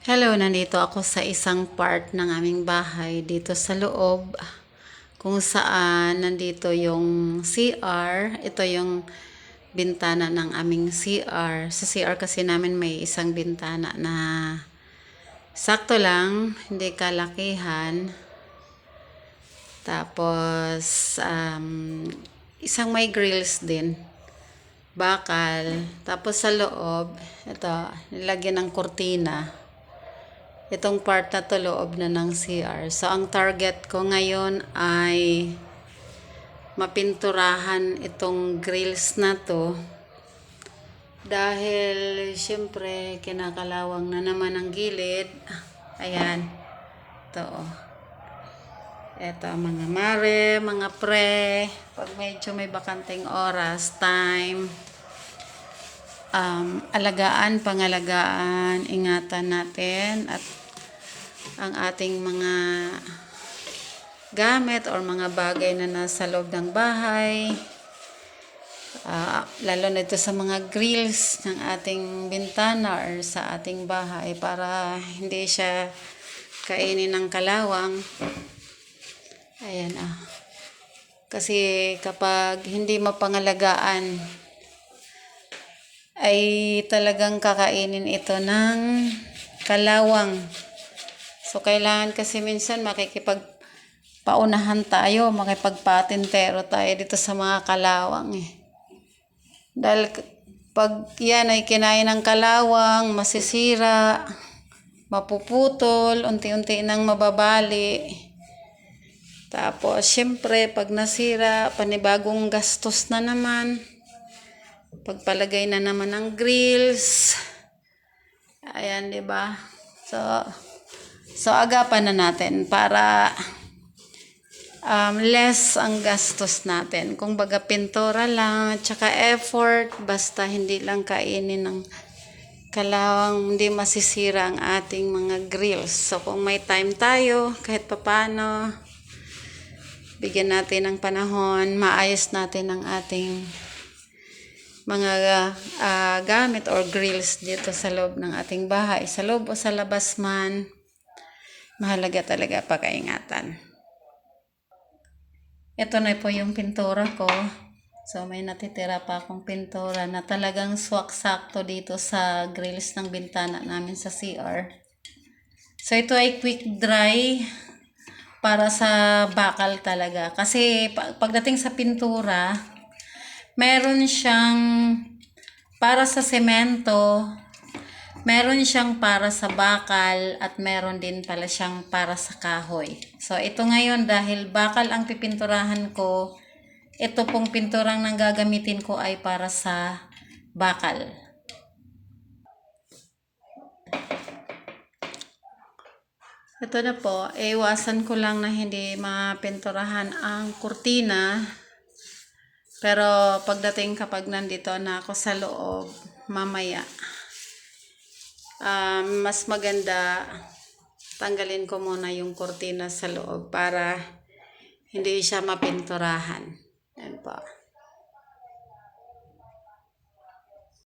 Hello, nandito ako sa isang part ng aming bahay dito sa loob kung saan nandito yung CR. Ito yung bintana ng aming CR. Sa CR kasi namin may isang bintana na sakto lang, hindi kalakihan. Tapos, um, isang may grills din. Bakal. Tapos sa loob, ito, nilagyan ng kurtina. Itong part na to loob na ng CR. So, ang target ko ngayon ay mapinturahan itong grills na to. Dahil, syempre, kinakalawang na naman ang gilid. Ayan. Ito, oh. Ito, mga mare, mga pre. Pag medyo may bakanteng oras, time, um, alagaan, pangalagaan, ingatan natin at ang ating mga gamit or mga bagay na nasa loob ng bahay. Ah, lalo na ito sa mga grills ng ating bintana or sa ating bahay para hindi siya kainin ng kalawang. Ayan ah. Kasi kapag hindi mapangalagaan, ay talagang kakainin ito ng kalawang. So, kailangan kasi minsan makikipag paunahan tayo, makipagpatintero tayo dito sa mga kalawang eh. Dahil pag yan ay kinain ng kalawang, masisira, mapuputol, unti-unti nang mababali. Tapos, syempre, pag nasira, panibagong gastos na naman. Pagpalagay na naman ng grills. Ayan, di ba? So, so agapan na natin para um, less ang gastos natin. Kung baga pintura lang, tsaka effort, basta hindi lang kainin ng kalawang hindi masisira ang ating mga grills. So, kung may time tayo, kahit papano, bigyan natin ng panahon, maayos natin ang ating mga ah, gamit or grills dito sa loob ng ating bahay. Sa loob o sa labas man, mahalaga talaga pagkaingatan. Ito na po yung pintura ko. So, may natitira pa akong pintura na talagang swak-sakto dito sa grills ng bintana namin sa CR. So, ito ay quick dry para sa bakal talaga. Kasi pa- pagdating sa pintura, meron siyang para sa semento, meron siyang para sa bakal at meron din pala siyang para sa kahoy. So ito ngayon dahil bakal ang pipinturahan ko, ito pong pinturang nang gagamitin ko ay para sa bakal. Ito na po, iwasan ko lang na hindi mapinturahan ang kurtina. Pero pagdating kapag nandito na ako sa loob, mamaya, um, mas maganda tanggalin ko muna yung kurtina sa loob para hindi siya mapinturahan. Yan po.